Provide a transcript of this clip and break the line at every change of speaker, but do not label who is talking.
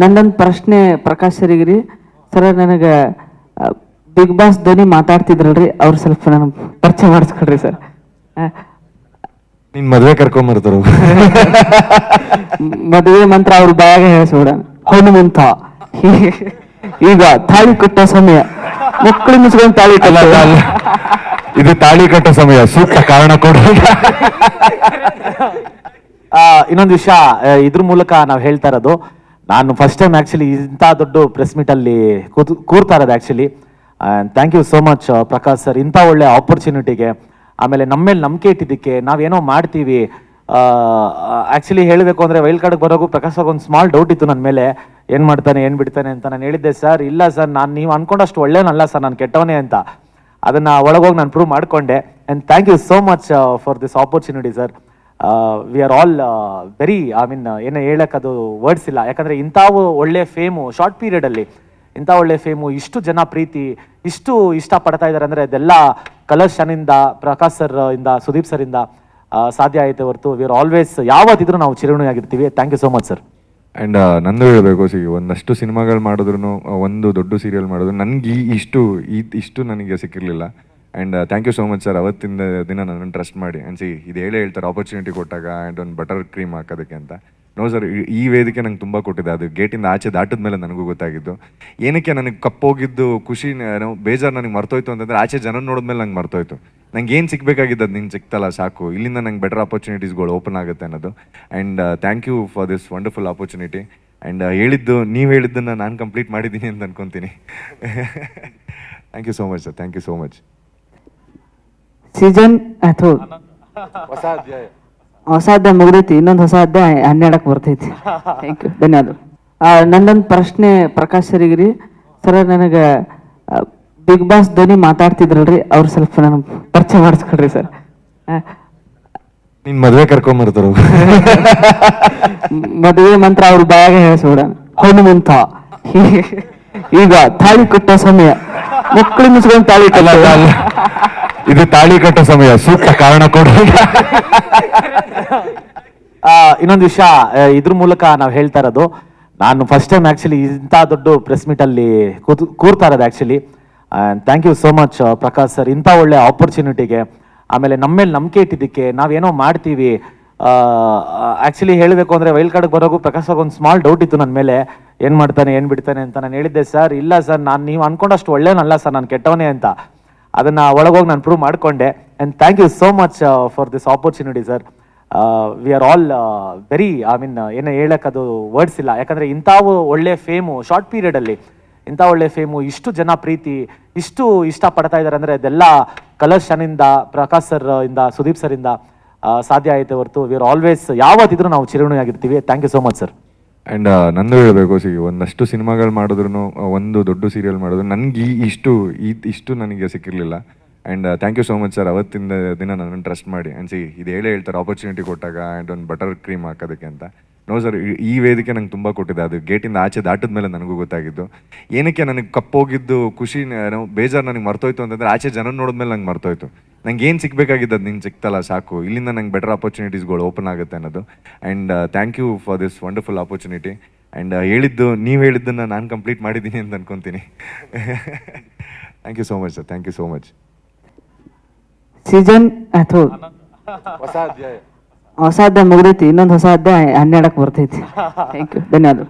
ನಂದೊಂದು ಪ್ರಶ್ನೆ ಪ್ರಕಾಶ್ ಸರಿಗಿರಿ. ಸರ್ ನನಗೆ ಬಿಗ್ ಬಾಸ್ ಧ್ವನಿ ಮಾತಾಡ್ತಿದ್ರಲ್ರಿ ಅವ್ರು ಸ್ವಲ್ಪ ನನಗೆ ಪರಿಚಯ ಮಾಡಿಸ್ಕೊಡ್ರಿ ಸರ್.
ನಿನ್ ಮದ್ವೆ ಕರ್ಕೊಂಬರ್ತಾರ
ಮದುವೆ ಮಂತ್ರ ಅವ್ರ ಬಾಯಾಗ ಹೇಳಿಸ್ಬಿಡ. ಹನುಮಂತ ಈಗ ತಾಳಿ ಕಟ್ಟೋ ಸಮಯ. ಮಕ್ಕಳು ಮುಚ್ಕೊಂಡು ತಾಳಿ
ಅಲ್ಲ. ಇದು ತಾಳಿ ಕಟ್ಟೋ ಸಮಯ. ಸೂಕ್ತ ಕಾರಣ ಕೊಡ್ರಿ
ಆ, ಇನ್ನೊಂದು ವಿಷಯ ಇದ್ರ ಮೂಲಕ ನಾವು ಹೇಳ್ತಾ ಇರೋದು ನಾನು ಫಸ್ಟ್ ಟೈಮ್ ಆಕ್ಚುಲಿ ಇಂಥ ದೊಡ್ಡ ಪ್ರೆಸ್ ಮೀಟಲ್ಲಿ ಕೂತು ಕೂರ್ತಾ ಇರೋದು and thank you so much Prakash sir ಇಂಥ ಒಳ್ಳೆ ಆಪರ್ಚುನಿಟಿಗೆ ಆಮೇಲೆ ನಮ್ಮ ಮೇಲೆ ನಂಬಿಕೆ ಇಟ್ಟಿದ್ದಕ್ಕೆ ನಾವೇನೋ ಮಾಡ್ತೀವಿ. ಆಕ್ಚುಲಿ ಹೇಳಬೇಕು ಅಂದರೆ ವೈಲ್ಡ್ ಕಾರ್ಡ್ಗೆ ಬರೋಕ್ಕೂ ಪ್ರಕಾಶ್ ಅವ್ರಿಗೆ ಒಂದು ಸ್ಮಾಲ್ ಡೌಟ್ ಇತ್ತು ನನ್ನ ಮೇಲೆ. ಏನು ಮಾಡ್ತಾನೆ, ಏನು ಬಿಡ್ತಾನೆ ಅಂತ ನಾನು ಹೇಳಿದ್ದೆ ಸರ್ ಇಲ್ಲ ಸರ್ ನಾನು ನೀವು ಅಂದ್ಕೊಂಡಷ್ಟು ಒಳ್ಳೇನಲ್ಲ ಸರ್ ನಾನು ಕೆಟ್ಟವನೇ ಅಂತ. ಅದನ್ನು ಒಳಗೋಗಿ ನಾನು ಪ್ರೂವ್ ಮಾಡಿಕೊಂಡೆ. And thank you so much for this opportunity sir we are all very I mean ಏನು ಹೇಳಕ್ಕೆ ಅದು ವರ್ಡ್ಸ್ ಇಲ್ಲ. ಯಾಕಂದರೆ ಇಂಥವು ಒಳ್ಳೆ ಫೇಮು ಶಾರ್ಟ್ ಪೀರಿಯಡಲ್ಲಿ ಇಂಥ ಒಳ್ಳೆ ಫೇಮು ಇಷ್ಟು ಜನ ಪ್ರೀತಿ, ಇಷ್ಟು ಇಷ್ಟಪಡ್ತಾ ಇದ್ದಾರೆ ಅಂದರೆ ಅದೆಲ್ಲ ಕಲರ್ಸ್ ಶನಿಂದ, ಪ್ರಕಾಶ್ ಸರ್ ಇಂದ, ಸುದೀಪ್ ಸರ್ ಇಂದ ಸಾಧ್ಯ ಆಯಿತು ಹೊರತು ವಿ ಆರ್ ಆಲ್ವೇಸ್ ಯಾವತ್ತಿದ್ರೂ ನಾವು ಚಿರಣಿಯಾಗಿರ್ತೀವಿ thank you so much sir
and ನಂದು ಹೇಳಬೇಕು ಸಿ ಒಂದಷ್ಟು ಸಿನಿಮಾಗಳು ಮಾಡಿದ್ರು ಒಂದು ದೊಡ್ಡ ಸೀರಿಯಲ್ ಮಾಡಿದ್ರು, ನನಗೆ ಇಷ್ಟು ಇಷ್ಟು ನನಗೆ ಸಿಕ್ಕಿರಲಿಲ್ಲ. And thank you so much sir ಅವತ್ತಿಂದ ದಿನ ನನ್ನನ್ನು ಟ್ರಸ್ಟ್ ಮಾಡಿ. ಆ್ಯಂಡ್ ಸಿ ಇದು ಹೇಳೇ ಹೇಳ್ತಾರೆ ಆಪರ್ಚುನಿಟಿ ಕೊಟ್ಟಾಗ ಆ್ಯಂಡ್ ಒಂದು ಬಟರ್ ಕ್ರೀಮ್ ಹಾಕೋದಕ್ಕೆ ಅಂತ. ನೋ ಸರ್ ಈ ವೇದಿಕೆ ನಂಗೆ ತುಂಬ ಕೊಟ್ಟಿದೆ. ಅದು ಗೇಟಿಂದ ಆಚೆ ದಾಟದ ಮೇಲೆ ನನಗೂ ಗೊತ್ತಾಗಿದ್ದು. ಏನಕ್ಕೆ ನನಗೆ ಕಪ್ಪೋಗಿದ್ದು, ಖುಷಿ ಬೇಜಾರು ನನಗೆ ಮರ್ತೋಯ್ತು ಅಂತಂದರೆ ಆಚೆ ಜನ ನೋಡಿದ್ಮೇಲೆ ನಂಗೆ ಮರ್ತೋಯ್ತು. ನಂಗೆ ಏನು ಸಿಗಬೇಕಾಗಿದ್ದು ಅದು ನಿಂಗೆ ಸಿಕ್ತಲ್ಲ ಸಾಕು. ಇಲ್ಲಿಂದ ನಂಗೆ ಬೆಟರ್ ಆಪರ್ಚುನಿಟೀಸ್ಗಳು ಓಪನ್ ಆಗುತ್ತೆ ಅನ್ನೋದು. And thank you for this wonderful opportunity and ಹೇಳಿದ್ದು, ನೀವು ಹೇಳಿದ್ದನ್ನು ನಾನು ಕಂಪ್ಲೀಟ್ ಮಾಡಿದ್ದೀನಿ ಅಂತ ಅನ್ಕೊತೀನಿ. Thank you so much sir thank you so much
season ಆಯ್ತು ಹೊಸ ಅಧ್ಯಾಯ. ಮುಗ್ದೈತಿ ಇನ್ನೊಂದು ಹೊಸ ಅಧ್ಯಾಯ ಹನ್ನೆರಡಕ್ಕೆ ಬರ್ತೈತಿ. ಥ್ಯಾಂಕ್ ಯು ಧನ್ಯವಾದ ನನ್ನೊಂದು ಪ್ರಶ್ನೆ ಪ್ರಕಾಶ್ ಸರಿಗಿರಿ. ಸರ್ ನನಗೆ ಬಿಗ್ ಬಾಸ್ ಧ್ವನಿ ಮಾತಾಡ್ತಿದ್ರಲ್ರಿ ಅವ್ರು ಸ್ವಲ್ಪ ನನಗೆ ಪರಿಚಯ ಮಾಡಿಸ್ಕೊಡ್ರಿ ಸರ್.
ನಿನ್ ಮದ್ವೆ ಕರ್ಕೊಂಬರ್ತಾರ
ಮದುವೆ ಮಂತ್ರ ಅವ್ರ ಬಾಯಾಗ ಹೇಳಿಸ್ಬಿಡ ಹನುಮಂತ ಈಗ ತಾಳಿ ಕೊಟ್ಟ ಸಮಯ. ಮಕ್ಕಳು ಮುಸ್ಕೊಂಡು ತಾಳಿ ಕಟ್ಟೋ.
ಇದು ತಾಳಿ ಕಟ್ಟೋ ಸಮಯ, ಸೂಕ್ತ ಕಾರಣ ಕೊಡು.
ಇನ್ನೊಂದು ವಿಷಯ ಇದ್ರ ಮೂಲಕ ನಾವು ಹೇಳ್ತಾ ಇರೋದು, ನಾನು ಫಸ್ಟ್ ಟೈಮ್ ಆಕ್ಚುಲಿ ಇಂಥ ದೊಡ್ಡ ಪ್ರೆಸ್ ಮೀಟಲ್ಲಿ ಕೂತು, ಕೂರ್ತಾ ಇರೋದು actually thank you so much Prakash sir ಇಂಥ ಒಳ್ಳೆ ಆಪರ್ಚುನಿಟಿಗೆ ಆಮೇಲೆ ನಮ್ಮ ಮೇಲೆ ನಂಬಿಕೆ ಇಟ್ಟಿದ್ದಕ್ಕೆ ನಾವೇನೋ ಮಾಡ್ತೀವಿ. ಆ್ಯಕ್ಚುಲಿ ಹೇಳಬೇಕು ಅಂದರೆ ವೈಲ್ಡ್ ಕಾರ್ಡ್ ಬರೋಕ್ಕೂ ಪ್ರಕಾಶ್ ಅವ್ರಿಗೆ ಒಂದು ಸ್ಮಾಲ್ ಡೌಟ್ ಇತ್ತು ನನ್ನ ಮೇಲೆ. ಏನು ಮಾಡ್ತಾನೆ, ಏನು ಬಿಡ್ತಾನೆ ಅಂತ ನಾನು ಹೇಳಿದ್ದೆ ಸರ್ ಇಲ್ಲ ಸರ್ ನಾನು ನೀವು ಅನ್ಕೊಂಡಷ್ಟು ಒಳ್ಳೇನಲ್ಲ ಸರ್ ನಾನು ಕೆಟ್ಟವನೇ ಅಂತ. ಅದನ್ನ ಒಳಗೋಗಿ ನಾನು ಪ್ರೂವ್ ಮಾಡಿಕೊಂಡೆ. And thank you so much for this opportunity sir we are all very I mean ಏನು ಹೇಳಕ್ ಅದು ವರ್ಡ್ಸ್ ಇಲ್ಲ. ಯಾಕಂದರೆ ಇಂಥವು ಒಳ್ಳೆ ಫೇಮು ಶಾರ್ಟ್ ಪೀರಿಯಡ್ ಅಲ್ಲಿ ಇಂಥ ಒಳ್ಳೆ ಫೇಮು ಇಷ್ಟು ಜನ ಪ್ರೀತಿ ಇಷ್ಟು ಇಷ್ಟಪಡ್ತಾ ಇದ್ದಾರೆ ಅಂದರೆ ಅದೆಲ್ಲ ಕಲರ್ಸ್ ಶನಿಂದ ಪ್ರಕಾಶ್ ಸರ್ ಇಂದ ಸುದೀಪ್ ಸರ್ ಇಂದ ಆ, ಸಾಧ್ಯ ಆಯಿತು ಹೊರತು. ವಿ ಆರ್ ಆಲ್ವೇಸ್ ಯಾವತ್ತಿದ್ರು ನಾವು ಚಿರಣಿಯಾಗಿರ್ತೀವಿ thank you so much sir
and ನಂದು ಹೇಳಬೇಕು, ಸಿ, ಒಂದಷ್ಟು ಸಿನಿಮಾಗಳು ಮಾಡಿದ್ರು ಒಂದು ದೊಡ್ಡ ಸೀರಿಯಲ್ ಮಾಡಿದ್ರು, ನನಗೆ ಈ, ಇಷ್ಟು ಈ, ಇಷ್ಟು ನನಗೆ ಸಿಕ್ಕಿರಲಿಲ್ಲ. And thank you so much sir ಅವತ್ತಿಂದ ದಿನ ನನ್ನನ್ನು ಟ್ರಸ್ಟ್ ಮಾಡಿ. ಆ್ಯಂಡ್ ಸಿ, ಇದು ಹೇಳೇ ಹೇಳ್ತಾರೆ ಆಪರ್ಚುನಿಟಿ ಕೊಟ್ಟಾಗ ಆ್ಯಂಡ್ ಒಂದು ಬಟರ್ ಕ್ರೀಮ್ ಹಾಕೋದಕ್ಕೆ ಅಂತ. ನೋ ಸರ್ ಈ ವೇದಿಕೆ ನಂಗೆ ತುಂಬ ಕೊಟ್ಟಿದೆ. ಅದು ಗೇಟಿಂದ ಆಚೆ ದಾಟಿದ ಮೇಲೆ ನನಗೂ ಗೊತ್ತಾಗಿದ್ದು. ಏನಕ್ಕೆ ನನಗೆ ಕಪ್ಪೋಗಿದ್ದು, ಖುಷಿ ಬೇಜಾರು ನನಗೆ ಮರ್ತೋಯ್ತು ಅಂತಂದರೆ, ಆಚೆ ಜನ ನೋಡಿದ್ಮೇಲೆ ನಂಗೆ ಮರ್ತೋಯ್ತು. ನಂಗೆ ಏನು ಸಿಗಬೇಕಾಗಿದ್ದು ಅದು ನಿಂಗೆ ಸಿಕ್ತಲ್ಲ ಸಾಕು. ಇಲ್ಲಿಂದ ನಂಗೆ ಬೆಟರ್ ಆಪರ್ಚುನಿಟೀಸ್ಗಳು ಓಪನ್ ಆಗುತ್ತೆ ಅನ್ನೋದು. And thank you for this wonderful opportunity and ಹೇಳಿದ್ದು ನೀವು ಹೇಳಿದ್ದನ್ನು ನಾನು ಕಂಪ್ಲೀಟ್ ಮಾಡಿದ್ದೀನಿ ಅಂತ ಅನ್ಕೊತೀನಿ. Thank you so much sir thank you so much
season ಅಥವಾ ಹೊಸ ಅಧ್ಯಾಯ. ಮುಗಿದೈತಿ. ಇನ್ನೊಂದು ಹೊಸ ಅಧ್ಯಾಯ ಹನ್ನೆರಡಕ್ಕೆ ಬರ್ತೈತಿ. ಥ್ಯಾಂಕ್ ಯು ಧನ್ಯವಾದ